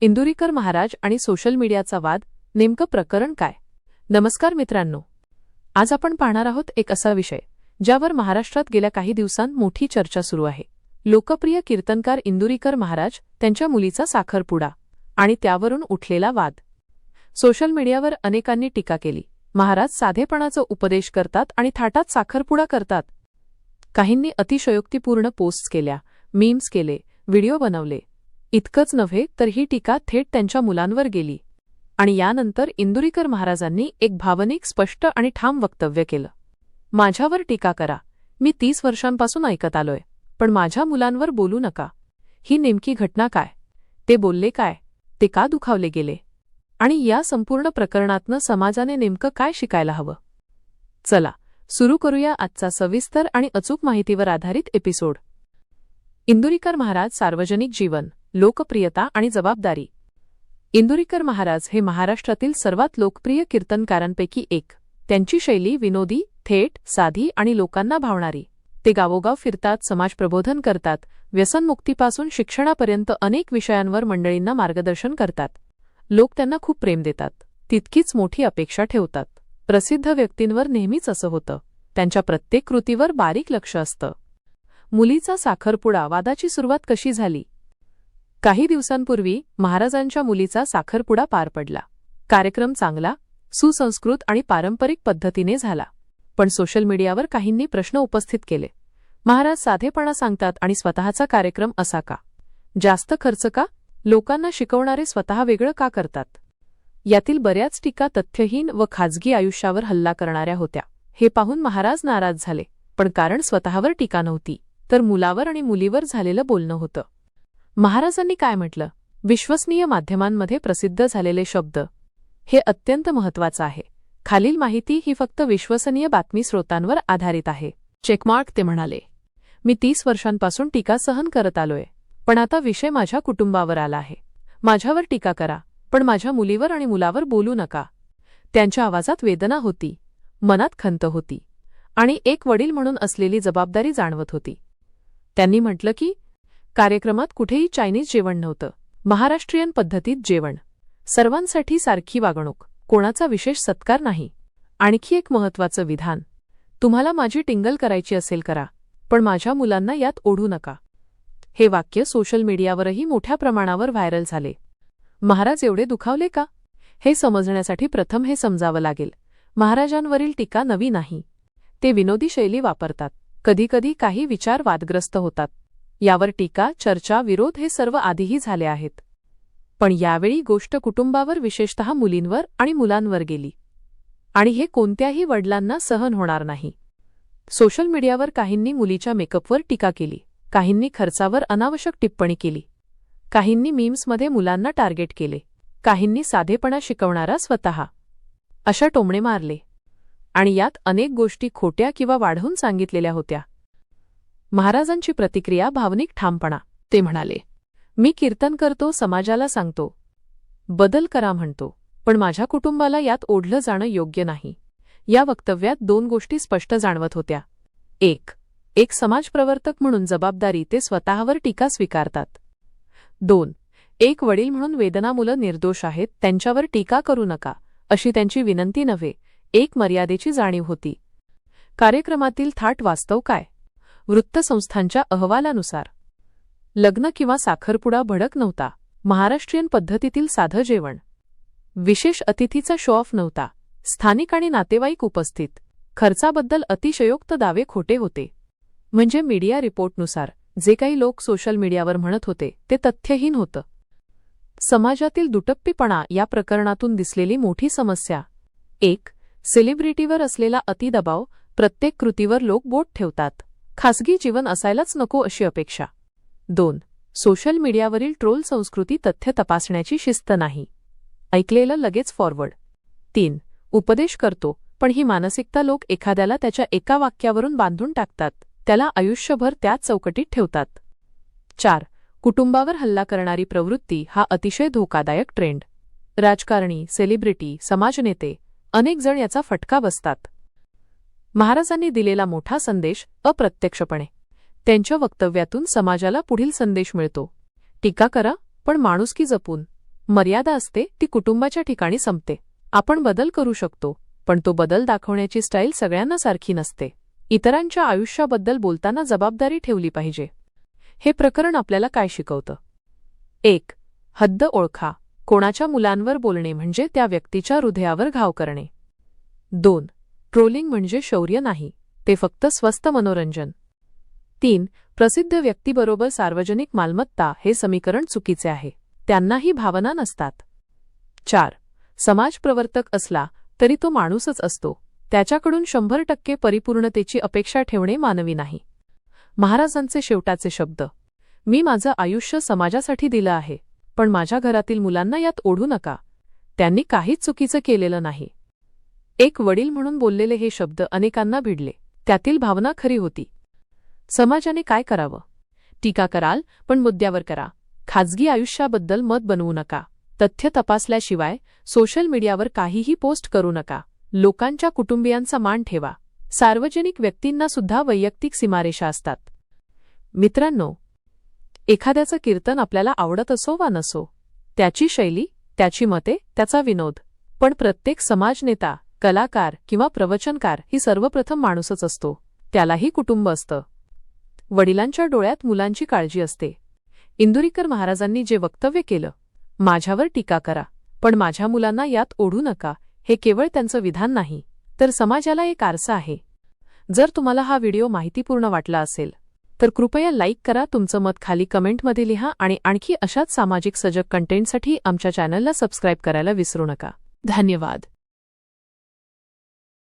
इंदुरीकर महाराज आणि सोशल मीडियाचा वाद नेमकं प्रकरण काय? नमस्कार मित्रांनो. आज आपण पाहणार आहोत एक असा विषय ज्यावर महाराष्ट्रात गेल्या काही दिवसांत मोठी चर्चा सुरू आहे. लोकप्रिय कीर्तनकार इंदुरीकर महाराज त्यांच्या मुलीचा साखरपुडा आणि त्यावरून उठलेला वाद. सोशल मीडियावर अनेकांनी टीका केली महाराज साधेपणाचा उपदेश करतात आणि थाटात साखरपुडा करतात. काहींनी अतिशयोक्तीपूर्ण पोस्ट्स केल्या मीम्स केले व्हिडिओ बनवले इतकंच नव्हे तर ही टीका थेट त्यांच्या मुलांवर गेली. आणि यानंतर इंदुरीकर महाराजांनी एक भावनिक स्पष्ट आणि ठाम वक्तव्य केलं. माझ्यावर टीका करा. मी तीस वर्षांपासून ऐकत आलोय. पण माझ्या मुलांवर बोलू नका. ही नेमकी घटना काय? ते बोलले काय? ते का दुखावले गेले? आणि या संपूर्ण प्रकरणातनं समाजाने नेमकं काय शिकायला हवं? चला सुरू करूया आजचा सविस्तर आणि अचूक माहितीवर आधारित एपिसोड. इंदुरीकर महाराज सार्वजनिक जीवन. लोकप्रियता आणि जबाबदारी. इंदुरीकर महाराज हे महाराष्ट्रातील सर्वात लोकप्रिय कीर्तनकारांपैकी एक. त्यांची शैली विनोदी थेट साधी आणि लोकांना भावणारी. ते गावोगाव फिरतात समाजप्रबोधन करतात व्यसनमुक्तीपासून शिक्षणापर्यंत अनेक विषयांवर मंडळींना मार्गदर्शन करतात. लोक त्यांना खूप प्रेम देतात. तितकीच मोठी अपेक्षा ठेवतात. प्रसिद्ध व्यक्तींवर नेहमीच असं होतं. त्यांच्या प्रत्येक कृतीवर बारीक लक्ष असतं. मुलीचा साखरपुडा वादाची सुरुवात कशी झाली? काही दिवसांपूर्वी महाराजांच्या मुलीचा साखरपुडा पार पडला. कार्यक्रम चांगला सुसंस्कृत आणि पारंपरिक पद्धतीने झाला. पण सोशल मीडियावर काहींनी प्रश्न उपस्थित केले. महाराज साधेपणा सांगतात आणि स्वतःचा कार्यक्रम असा का? जास्त खर्च का? लोकांना शिकवणारे स्वतः वेगळं का करतात? यातील बऱ्याच टीका तथ्यहीन व खाजगी आयुष्यावर हल्ला करणाऱ्या होत्या. हे पाहून महाराज नाराज झाले पण कारण स्वतःवर टीका नव्हती तर मुलावर आणि मुलीवर झालेलं बोलणं होतं. महाराजांनी काय म्हटलं? विश्वसनीय माध्यमांमध्ये प्रसिद्ध झालेले शब्द. हे अत्यंत महत्वाचं आहे. खालील माहिती ही फक्त विश्वसनीय बातमी स्रोतांवर आधारित आहे. चेकमार्क ते म्हणाले मी तीस वर्षांपासून टीका सहन करत आलोय. पण आता विषय माझ्या कुटुंबावर आला आहे. माझ्यावर टीका करा पण माझ्या मुलीवर आणि मुलावर बोलू नका. त्यांच्या आवाजात वेदना होती मनात खंत होती आणि एक वडील म्हणून असलेली जबाबदारी जाणवत होती. त्यांनी म्हटलं की कार्यक्रमात कुठेही चायनीज जेवण नव्हतं. महाराष्ट्रीयन पद्धतीत जेवण. सर्वांसाठी सारखी वागणूक. कोणाचा विशेष सत्कार नाही. आणखी एक महत्वाचं विधान. तुम्हाला माझी टिंगल करायची असेल करा पण माझ्या मुलांना यात ओढू नका. हे वाक्य सोशल मीडियावरही मोठ्या प्रमाणावर व्हायरल झाले. महाराज एवढे दुखावले का? हे समजण्यासाठी प्रथम हे समजावं लागेल. महाराजांवरील टीका नवी नाही. ते विनोदी शैली वापरतात. कधीकधी काही विचार वादग्रस्त होतात. यावर टीका चर्चा विरोध हे सर्व आधीही झाले आहेत. पण यावेळी गोष्ट कुटुंबावर विशेषतः मुलींवर आणि मुलांवर गेली. आणि हे कोणत्याही वडिलांना सहन होणार नाही. सोशल मीडियावर काहींनी मुलीच्या मेकअपवर टीका केली. काहींनी खर्चावर अनावश्यक टिप्पणी केली. काहींनी मीम्समध्ये मुलांना टार्गेट केले. काहींनी साधेपणा शिकवणारा स्वतः. अशा टोमणे मारले. आणि यात अनेक गोष्टी खोट्या किंवा वाढवून सांगितलेल्या होत्या. महाराजांची प्रतिक्रिया भावनिक ठामपणा. ते म्हणाले मी कीर्तन करतो समाजाला सांगतो. बदल करा म्हणतो. पण माझ्या कुटुंबाला यात ओढलं जाणं योग्य नाही. या वक्तव्यात दोन गोष्टी स्पष्ट जाणवत होत्या. एक एक समाजप्रवर्तक म्हणून जबाबदारी ते स्वतःवर टीका स्वीकारतात. दोन एक वडील म्हणून वेदना मुलं निर्दोष आहेत त्यांच्यावर टीका करू नका अशी त्यांची विनंती नव्हे एक मर्यादेची जाणीव होती. कार्यक्रमातील थाट वास्तव काय? वृत्तसंस्थांच्या अहवालानुसार. लग्न किंवा साखरपुडा भडक नव्हता. महाराष्ट्रीयन पद्धतीतील साधं जेवण. विशेष अतिथीचा शो ऑफ नव्हता. स्थानिक आणि नातेवाईक उपस्थित. खर्चाबद्दल अतिशयोक्त दावे खोटे होते. म्हणजे मीडिया रिपोर्टनुसार जे काही लोक सोशल मीडियावर म्हणत होते ते तथ्यहीन होतं. समाजातील दुटप्पीपणा या प्रकरणातून दिसलेली मोठी समस्या. एक सेलिब्रिटीवर असलेला अतिदबाव प्रत्येक कृतीवर लोक बोट ठेवतात. खासगी जीवन असायलाच नको अशी अपेक्षा. दोन सोशल मीडियावरील ट्रोल संस्कृती तथ्य तपासण्याची शिस्त नाही. ऐकलेलं लगेच फॉरवर्ड तीन उपदेश करतो पण ही मानसिकता लोक एखाद्याला त्याच्या एका वाक्यावरून बांधून टाकतात. त्याला आयुष्यभर त्याच चौकटीत ठेवतात. चार कुटुंबावर हल्ला करणारी प्रवृत्ती हा अतिशय धोकादायक ट्रेंड राजकारणी सेलिब्रिटी समाजनेते अनेक जण याचा फटका बसतात. महाराजांनी दिलेला मोठा संदेश अप्रत्यक्षपणे. त्यांच्या वक्तव्यातून समाजाला पुढील संदेश मिळतो. टीका करा पण माणुसकी जपून. मर्यादा असते ती कुटुंबाच्या ठिकाणी संपते. आपण बदल करू शकतो पण तो बदल दाखवण्याची स्टाईल सगळ्यांना सारखी नसते. इतरांच्या आयुष्याबद्दल बोलताना जबाबदारी ठेवली पाहिजे. हे प्रकरण आपल्याला काय शिकवतं? एक हद्द ओळखा. कोणाच्या मुलांवर बोलणे म्हणजे त्या व्यक्तीच्या हृदयावर घाव करणे. दोन ट्रोलिंग म्हणजे शौर्य नाही ते फक्त स्वस्त मनोरंजन. तीन प्रसिद्ध व्यक्तीबरोबर सार्वजनिक मालमत्ता हे समीकरण चुकीचे आहे त्यांनाही भावना नसतात. चार समाज प्रवर्तक असला तरी तो माणूसच असतो त्याच्याकडून शंभर टक्के परिपूर्णतेची अपेक्षा ठेवणे मानवी नाही. महाराजांचे शेवटाचे शब्द मी माझं आयुष्य समाजासाठी दिलं आहे पण माझ्या घरातील मुलांना यात ओढू नका त्यांनी काहीच चुकीचं केलेलं नाही. एक वडील म्हणून बोललेले हे शब्द अनेकांना भिडले. त्यातील भावना खरी होती. समाजाने काय करावं? टीका कराल पण मुद्द्यावर करा. खाजगी आयुष्याबद्दल मत बनवू नका. तथ्य तपासल्याशिवाय सोशल मीडियावर काहीही पोस्ट करू नका. लोकांच्या कुटुंबियांचा मान ठेवा. सार्वजनिक व्यक्तींना सुद्धा वैयक्तिक सीमारेषा असतात. मित्रांनो एखाद्याचं कीर्तन आपल्याला आवडत असो वा नसो त्याची शैली त्याची मते त्याचा विनोद. पण प्रत्येक समाजनेता कलाकार किंवा प्रवचनकार ही सर्वप्रथम माणूसच असतो. त्यालाही कुटुंब असतं. वडिलांच्या डोळ्यात मुलांची काळजी असते. इंदुरीकर महाराजांनी जे वक्तव्य केलं माझ्यावर टीका करा पण माझ्या मुलांना यात ओढू नका हे केवळ त्यांचं विधान नाही तर समाजाला एक आरसा आहे. जर तुम्हाला हा व्हिडिओ माहितीपूर्ण वाटला असेल तर कृपया लाईक करा तुमचं मत खाली कमेंटमध्ये लिहा आणि आणखी अशाच सामाजिक सजग कंटेंटसाठी आमच्या चॅनलला सबस्क्राईब करायला विसरू नका. धन्यवाद.